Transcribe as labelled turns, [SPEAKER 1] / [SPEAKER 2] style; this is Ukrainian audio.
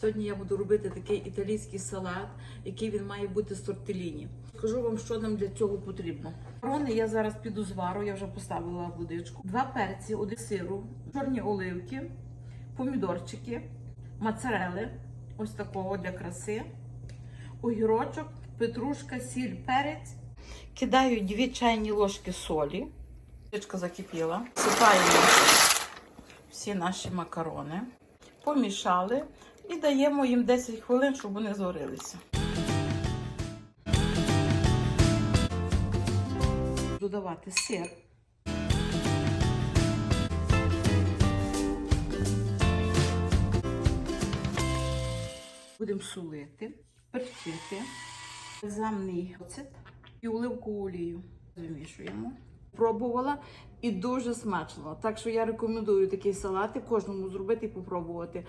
[SPEAKER 1] Сьогодні я буду робити такий італійський салат, який він має бути з тортеліні. Скажу вам, що нам для цього потрібно. Макарони я зараз піду звару, я вже поставила водичку. Два перці, один сиру, чорні оливки, помідорчики, моцарели, ось такого для краси, огірочок, петрушка, сіль, перець. Кидаю дві чайні ложки солі. Водичка закипіла. Сипаємо всі наші макарони, помішали і даємо їм 10 хвилин, щоб вони зварилися. Додавати сир. Будемо солити, перчити, бальзамний оцет і оливкову олію. Замішуємо. Пробувала і дуже смачно. Так що я рекомендую такий салат кожному зробити і попробувати.